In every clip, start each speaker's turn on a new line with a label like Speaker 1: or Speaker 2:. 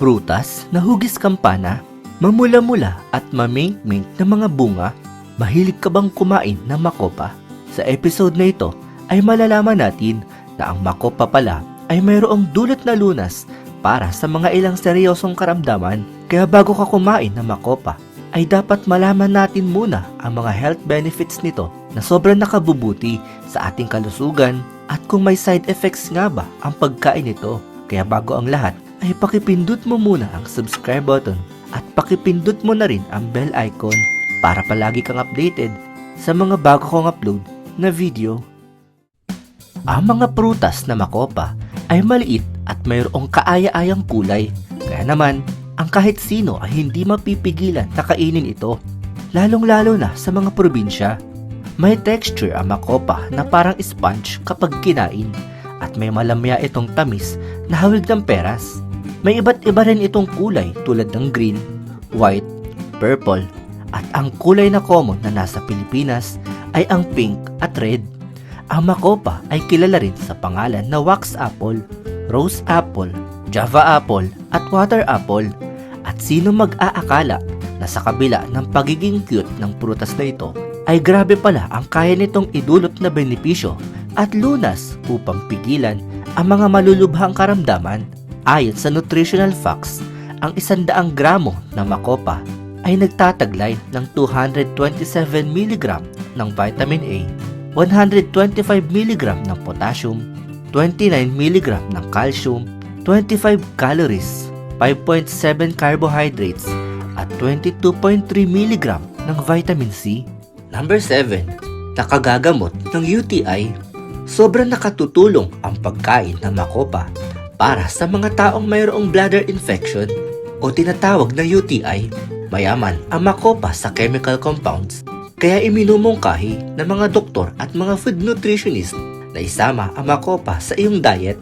Speaker 1: Prutas na hugis kampana, mamula-mula at mamink-mink na mga bunga, mahilig ka bang kumain ng makopa? Sa episode na ito ay malalaman natin na ang makopa pala ay mayroong dulot na lunas para sa mga ilang seryosong karamdaman. Kaya bago ka kumain ng makopa, ay dapat malaman natin muna ang mga health benefits nito na sobrang nakabubuti sa ating kalusugan at kung may side effects nga ba ang pagkain nito. Kaya bago ang lahat, ay pakipindot mo muna ang subscribe button at pakipindot mo na rin ang bell icon para palagi kang updated sa mga bago kong upload na video. Ang mga prutas na makopa ay maliit at mayroong kaaya-ayang kulay. Kaya naman, ang kahit sino ay hindi mapipigilan na kainin ito, lalong-lalo na sa mga probinsya. May texture ang makopa na parang sponge kapag kinain at may malamya itong tamis na hawig ng peras. May iba't iba rin itong kulay tulad ng green, white, purple, at ang kulay na common na nasa Pilipinas ay ang pink at red. Ang makopa ay kilala rin sa pangalan na wax apple, rose apple, java apple, at water apple. At sino mag-aakala na sa kabila ng pagiging cute ng prutas na ito, ay grabe pala ang kaya nitong idulot na benepisyo at lunas upang pigilan ang mga malulubhang karamdaman. Ayon sa nutritional facts, ang isandaang gramo ng makopa ay nagtataglay ng 227 mg ng vitamin A, 125 mg ng potassium, 29 mg ng calcium, 25 calories, 5.7 carbohydrates, at 22.3 mg ng vitamin C. Number 7. Nakagagamot ng UTI. Sobrang nakatutulong ang pagkain ng makopa para sa mga taong mayroong bladder infection o tinatawag na UTI. Mayaman ang makopa sa chemical compounds kaya iminumungkahi ng mga doktor at mga food nutritionist na isama ang makopa sa iyong diet.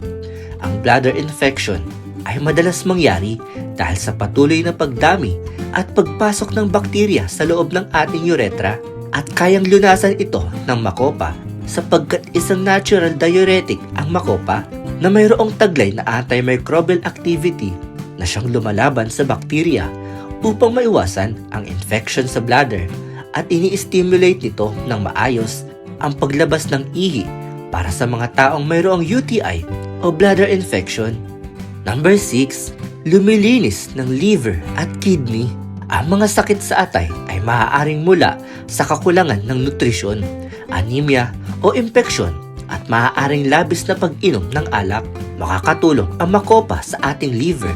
Speaker 1: Ang bladder infection ay madalas mangyari dahil sa patuloy na pagdami at pagpasok ng bakterya sa loob ng ating uretra at kayang lunasan ito ng makopa sapagkat isang natural diuretic ang makopa na mayroong taglay na antimicrobial activity na siyang lumalaban sa bakterya upang maiwasan ang infection sa bladder at ini-stimulate nito ng maayos ang paglabas ng ihi para sa mga taong mayroong UTI o bladder infection. Number 6, lumilinis ng liver at kidney. Ang mga sakit sa atay ay maaaring mula sa kakulangan ng nutrisyon, anemia o impeksyon at maaaring labis na pag-inom ng alak. Makakatulong ang makopa sa ating liver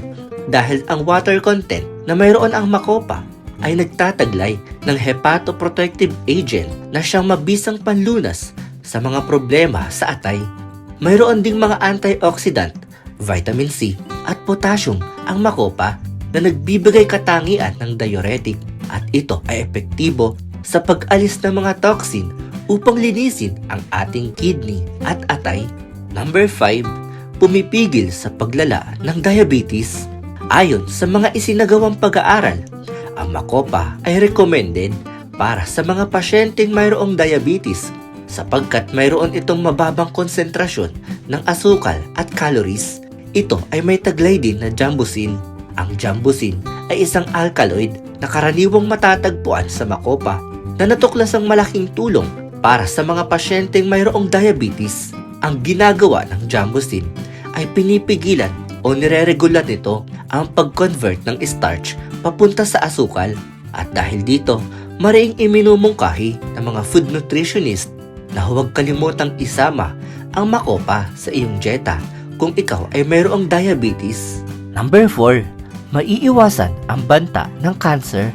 Speaker 1: dahil ang water content na mayroon ang makopa ay nagtataglay ng hepatoprotective agent na siyang mabisang panlunas sa mga problema sa atay. Mayroon ding mga antioxidant, vitamin C at potassium ang makopa na nagbibigay katangian ng diuretic at ito ay epektibo sa pag-alis ng mga toxin upang linisin ang ating kidney at atay. Number 5, pumipigil sa paglala ng diabetes. Ayon sa mga isinagawang pag-aaral, ang makopa ay recommended para sa mga pasyenteng mayroong diabetes sapagkat mayroon itong mababang konsentrasyon ng asukal at calories. Ito ay may taglay din na jambusin. Ang jambusin ay isang alkaloid na karaniwang matatagpuan sa makopa na natuklasang malaking tulong para sa mga pasyenteng mayroong diabetes. Ang ginagawa ng jambusin ay pinipigilan o nireregulat nito ang pag-convert ng starch papunta sa asukal at dahil dito, mariing iminumungkahi ng mga food nutritionist na huwag kalimutang isama ang makopa sa iyong dieta kung ikaw ay mayroong diabetes. Number 4. Maiiwasan ang banta ng cancer.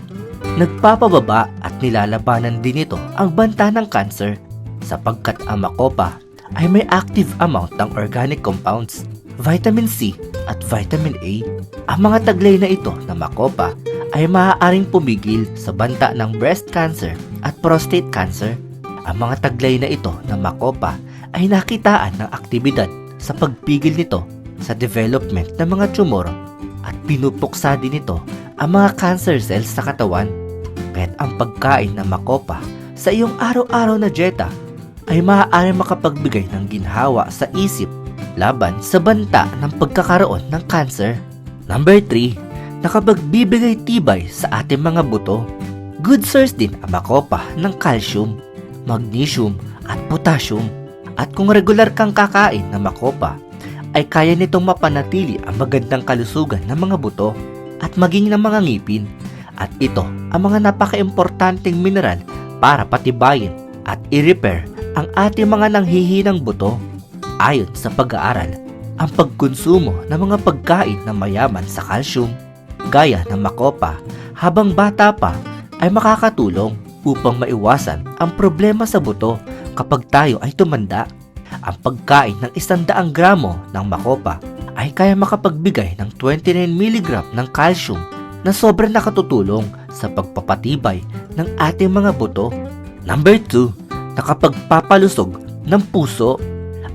Speaker 1: Nagpapababa at nilalabanan din ito ang banta ng cancer sapagkat ang makopa ay may active amount ng organic compounds, vitamin C at vitamin A. Ang mga taglay na ito na makopa ay maaaring pumigil sa banta ng breast cancer at prostate cancer. Ang mga taglay na ito na makopa ay nakitaan ng aktibidad sa pagpigil nito sa development ng mga tumor at pinupuksa din nito ang mga cancer cells sa katawan. Kaya't ang pagkain ng makopa sa iyong araw-araw na dieta ay maaaring makapagbigay ng ginhawa sa isip laban sa banta ng pagkakaroon ng cancer. Number 3, nakapagbibigay tibay sa ating mga buto. Good source din ang makopa ng calcium, magnesium at potassium. At kung regular kang kakain ng makopa, ay kaya nitong mapanatili ang magandang kalusugan ng mga buto at maging ng mga ngipin. At ito ang mga napaka-importanting mineral para patibayin at i-repair ang ating mga nanghihinang buto. Ayon sa pag-aaral, ang pagkonsumo ng mga pagkain na mayaman sa calcium, gaya ng makopa, habang bata pa ay makakatulong upang maiwasan ang problema sa buto kapag tayo ay tumanda. Ang pagkain ng 100 gramo ng makopa ay kaya makapagbigay ng 29 mg ng calcium na sobrang nakatutulong sa pagpapatibay ng ating mga buto. Number 2, nakapagpapalusog ng puso.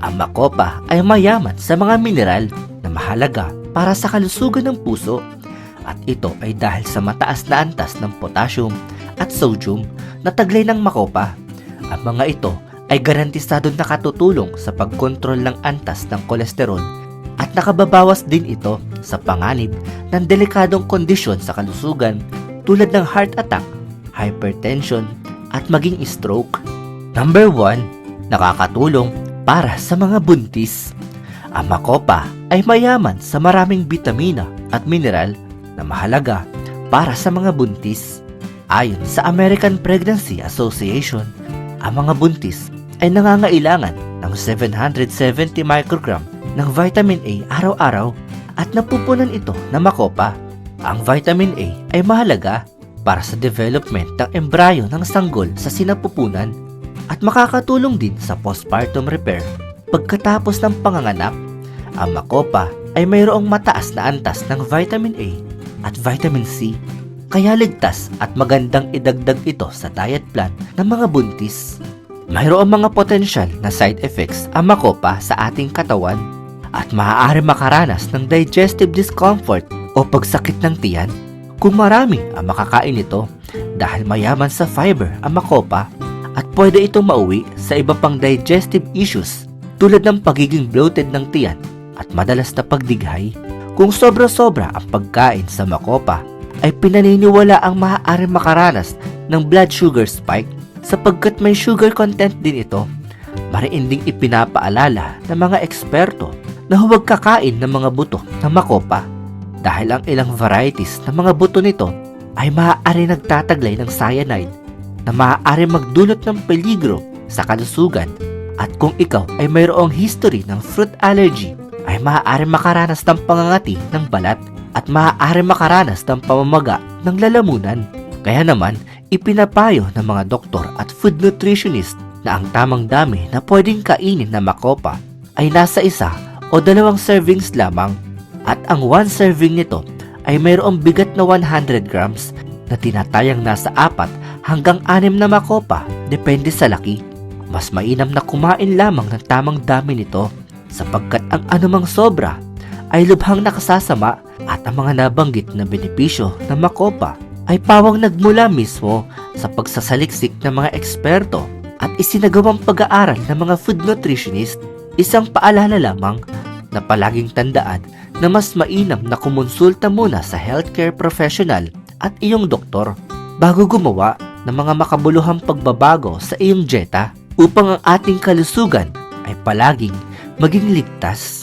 Speaker 1: Ang makopa ay mayaman sa mga mineral na mahalaga para sa kalusugan ng puso at ito ay dahil sa mataas na antas ng potassium at sodium na taglay ng makopa. Ang mga ito ay garantisado nakatutulong sa pagkontrol ng antas ng kolesterol at nakababawas din ito sa panganib ng delikadong kondisyon sa kalusugan tulad ng heart attack, hypertension, at maging stroke. Number 1, nakakatulong para sa mga buntis. Ang makopa ay mayaman sa maraming bitamina at mineral na mahalaga para sa mga buntis. Ayon sa American Pregnancy Association, ang mga buntis ay nangangailangan ng 770 microgram ng vitamin A araw-araw at napupunan ito ng makopa. Ang vitamin A ay mahalaga para sa development ng embryo ng sanggol sa sinapupunan at makakatulong din sa postpartum repair. Pagkatapos ng panganganak, ang makopa ay mayroong mataas na antas ng vitamin A at vitamin C kaya ligtas at magandang idagdag ito sa diet plan ng mga buntis. Mayroong mga potensyal na side effects ang makopa sa ating katawan at maaari makaranas ng digestive discomfort o pagsakit ng tiyan kung marami ang makakain nito dahil mayaman sa fiber ang makopa at pwede itong mauwi sa iba pang digestive issues tulad ng pagiging bloated ng tiyan at madalas na pagdighay. Kung sobra-sobra ang pagkain sa makopa, ay pinaniniwala ang maaari makaranas ng blood sugar spike sapagkat may sugar content din ito. Mariin ding ipinapaalala ng mga eksperto na huwag kakain ng mga buto ng makopa dahil ang ilang varieties ng mga buto nito ay maaari nagtataglay ng cyanide na maaari magdulot ng peligro sa kalusugan at kung ikaw ay mayroong history ng fruit allergy ay maaari makaranas ng pangangati ng balat at maaari makaranas ng pamamaga ng lalamunan. Kaya naman, ipinapayo ng mga doktor at food nutritionist na ang tamang dami na pwedeng kainin na makopa ay nasa isa o dalawang servings lamang at ang one serving nito ay mayroong bigat na 100 grams na tinatayang nasa apat hanggang anim na makopa depende sa laki. Mas mainam na kumain lamang ng tamang dami nito sapagkat ang anumang sobra ay lubhang nakasasama at ang mga nabanggit na benepisyo ng makopa ay pawang nagmula mismo sa pagsasaliksik ng mga eksperto at isinagawang pag-aaral ng mga food nutritionist. Isang paalala lamang na palaging tandaan na mas mainam na kumonsulta muna sa healthcare professional at iyong doktor bago gumawa ng mga makabuluhang pagbabago sa iyong dieta upang ang ating kalusugan ay palaging maging ligtas.